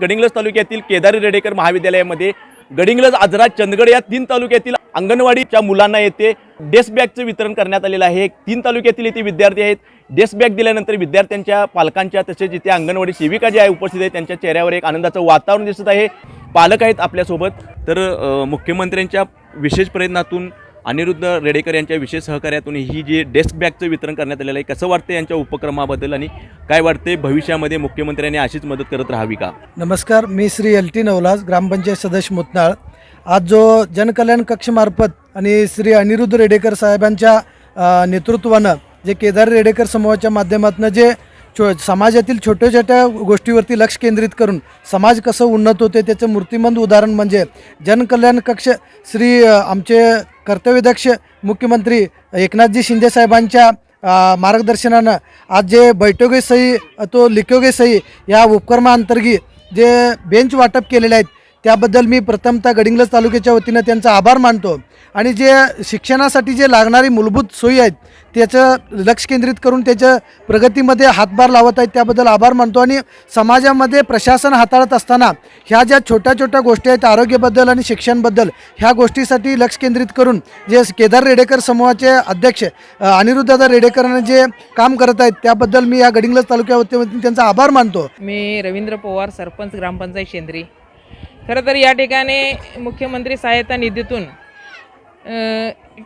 गडिंग्लज तालुक्यातील केदारी रेडेकर महाविद्यालयामध्ये गडिंग्लज आजरा चंदगड या तीन तालुक्यातील अंगणवाडीच्या मुलांना येथे डेस्क बॅगचं वितरण करण्यात आलेलं आहे. तीन तालुक्यातील इथे विद्यार्थी आहेत. डेस्क बॅग दिल्यानंतर विद्यार्थ्यांच्या पालकांच्या तसेच इथे अंगणवाडी सेविका जे आहे उपस्थित आहेत त्यांच्या चेहऱ्यावर एक आनंदाचं वातावरण दिसत आहे. पालक आहेत आपल्यासोबत. तर मुख्यमंत्र्यांच्या विशेष प्रयत्नातून अनिरुद्ध रेडेकर यांच्या विशेष सहकार्यातून ही जी डेस्क बॅगचं वितरण करण्यात आलेलं आहे कसं वाटतं यांच्या उपक्रमाबद्दल आणि काय वाटते भविष्यामध्ये मुख्यमंत्र्यांनी अशीच मदत करत राहावी का? नमस्कार मी श्री एल टी नवलास ग्रामपंचायत सदस्य मुतनाळ. आज जो जनकल्याण कक्षमार्फत आणि श्री अनिरुद्ध रेडेकर साहेबांच्या नेतृत्वानं जे केदार रेडेकर समूहाच्या माध्यमातून जे छो समाजातील छोट्या छोट्या गोष्टीवरती लक्ष केंद्रित करून समाज कसं उन्नत होते त्याचं मूर्तिमंत उदाहरण म्हणजे जनकल्याण कक्ष श्री आमचे कर्तव्यदक्ष मुख्यमंत्री एकनाथजी शिंदेसाहेबांच्या मार्गदर्शनानं आज जे बैठोगे सही तो लिखोगे सही या उपक्रमाअंतर्गी जे बेंच वाटप केलेले आहेत त्याबद्दल मी प्रथमतः गडिंग्लज तालुक्याच्या वतीनं त्यांचा आभार मानतो. आणि जे शिक्षणासाठी जे लागणारी मूलभूत सोयी आहेत त्याचं लक्ष केंद्रित करून त्याच्या प्रगतीमध्ये हातभार लावत आहेत त्याबद्दल आभार मानतो. आणि समाजामध्ये प्रशासन हाताळत असताना ह्या ज्या छोट्या छोट्या गोष्टी आहेत आरोग्याबद्दल आणि शिक्षणबद्दल ह्या गोष्टीसाठी लक्ष केंद्रित करून जे केदार रेडेकर समूहाचे अध्यक्ष अनिरुद्धदा रेडेकरांनी जे काम करत आहेत त्याबद्दल मी या गडिंग्लज तालुक्यावतीने त्यांचा आभार मानतो. मी रवींद्र पवार सरपंच ग्रामपंचायत शेंद्री. खरं तर या ठिकाणी मुख्यमंत्री सहायता निधीतून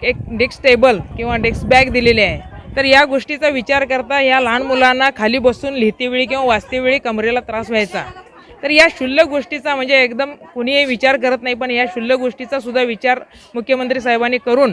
एक डेस्क टेबल किंवा डेस्क बॅग दिलेली आहे. तर या गोष्टीचा विचार करता या लहान मुलांना खाली बसून लिहितेवेळी किंवा वाचतेवेळी कमरेला त्रास व्हायचा. तर या क्षुल्लक गोष्टीचा म्हणजे एकदम कुणीही विचार करत नाही पण या क्षुल्लक गोष्टीचा सुद्धा विचार मुख्यमंत्री साहेबांनी करून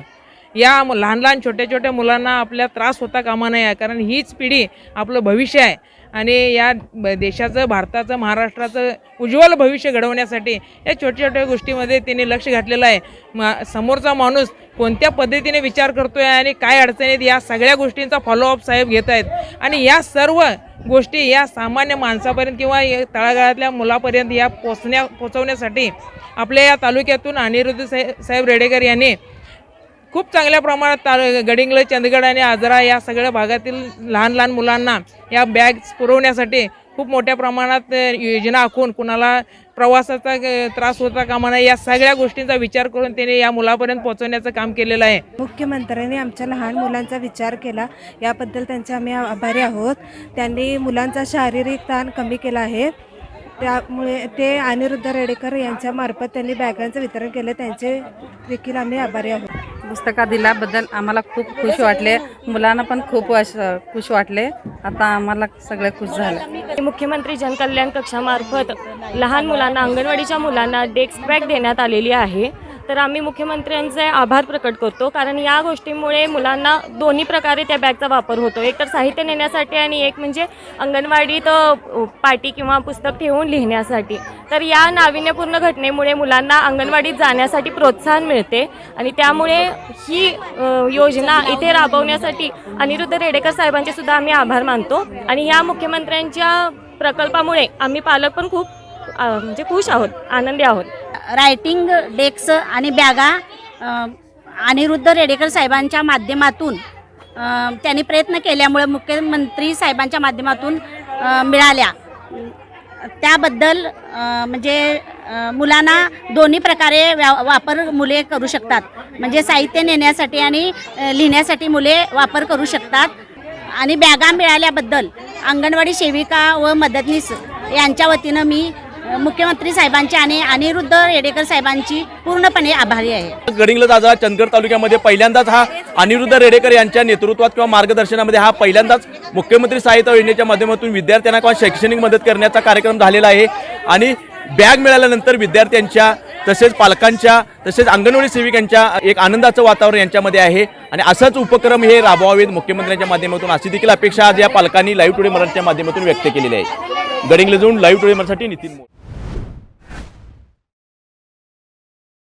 या लहान लहान छोट्या छोट्या मुलांना आपल्या त्रास होता कामा नये कारण हीच पिढी आपलं भविष्य आहे. आणि या देशाचं भारताचं महाराष्ट्राचं उज्ज्वल भविष्य घडवण्यासाठी या छोट्या छोट्या गोष्टीमध्ये त्यांनी लक्ष घातलेलं आहे. मा समोरचा माणूस कोणत्या पद्धतीने विचार करतो आहे आणि काय अडचणी आहेत या सगळ्या गोष्टींचा फॉलोअप साहेब घेत आहेत. आणि या सर्व गोष्टी या सामान्य माणसापर्यंत किंवा या तळागाळातल्या मुलापर्यंत या पोचण्या पोचवण्यासाठी आपल्या या तालुक्यातून अनिरुद्ध साहेब साहेब रेडेकर यांनी खूप चांगल्या प्रमाणात ता गडिंग्लज चंदगड आणि आजरा या सगळ्या भागातील लहान लहान मुलांना या बॅग्स पुरवण्यासाठी खूप मोठ्या प्रमाणात योजना आखून कुणाला प्रवासाचा त्रास होता कामा नये या सगळ्या गोष्टींचा विचार करून त्याने या मुलापर्यंत पोहोचवण्याचं काम केलेलं आहे. मुख्यमंत्र्यांनी आमच्या लहान मुलांचा विचार केला. याबद्दल त्यांचे आम्ही आभारी आहोत. त्यांनी मुलांचा शारीरिक ताण कमी केला आहे. त्यामुळे ते अनिरुद्ध रेडेकर यांच्यामार्फत त्यांनी बॅगांचं वितरण केलं. त्यांचे देखील आम्ही आभारी आहोत. पुस्तका दिल्याबद्दल आम्हाला खूप खुश वाटले. मुलांना पण खूप खुश वाटले. आता आम्हाला सगळे खुश झाले. मुख्यमंत्री जनकल्याण कक्षामार्फत लहान मुलांना अंगणवाडीच्या मुलांना डेस्क बॅग देण्यात आलेली आहे. तर आम्ही मुख्यमंत्र्यांचे आभार प्रकट करतो. कारण या गोष्टीमुळे मुलांना दोन्ही प्रकारे त्या बॅगचा वापर होतो. एक तर साहित्य नेण्यासाठी आणि एक म्हणजे अंगणवाडीत पाटी किंवा पुस्तक ठेवून लिहिण्यासाठी. तर या नाविन्यपूर्ण घटनेमुळे मुलांना अंगणवाडीत जाण्यासाठी प्रोत्साहन मिळते. आणि त्यामुळे ही योजना इथे राबवण्यासाठी अनिरुद्ध रेडेकर साहेबांचे सुद्धा आम्ही आभार मानतो. आणि या मुख्यमंत्र्यांच्या प्रकल्पामुळे आम्ही पालक पण खूप म्हणजे खुश आहोत आनंदी आहोत. रायटिंग डेस्क आणि बॅगा अनिरुद्ध रेडेकर साहेबांच्या माध्यमातून त्यांनी प्रयत्न केल्यामुळे मुख्यमंत्री साहेबांच्या माध्यमातून मिळाल्या. त्याबद्दल म्हणजे मुलांना दोन्ही प्रकारे व्या वापर मुले करू शकतात. म्हणजे साहित्य नेण्यासाठी आणि लिहिण्यासाठी मुले वापर करू शकतात. आणि बॅगा मिळाल्याबद्दल अंगणवाडी सेविका व मदतनीस यांच्या वतीनं मी मुख्यमंत्री साहेबांची आणि अनिरुद्ध रेडेकर साहेबांची पूर्णपणे आभारी आहे. गडिंगला दादा चंदगड तालुक्यामध्ये पहिल्यांदाच हा अनिरुद्ध रेडेकर यांच्या नेतृत्वात किंवा मार्गदर्शनामध्ये हा पहिल्यांदाच मुख्यमंत्री सहायता योजनेच्या माध्यमातून विद्यार्थ्यांना किंवा शैक्षणिक मदत करण्याचा कार्यक्रम झालेला आहे. आणि बॅग मिळाल्यानंतर विद्यार्थ्यांच्या तसेच पालकांच्या तसेच अंगणवाडी सेविकांच्या एक आनंदाचं वातावरण यांच्यामध्ये आहे. आणि असाच उपक्रम हे राबवावेत मुख्यमंत्र्यांच्या माध्यमातून. अशी देखील अपेक्षा आज या पालकांनी लाईव्ह टुडे मराठीच्या माध्यमातून व्यक्त केलेली आहे. गडिंग्लजहून लाईव्ह टुडे मराठी नितीन मोदी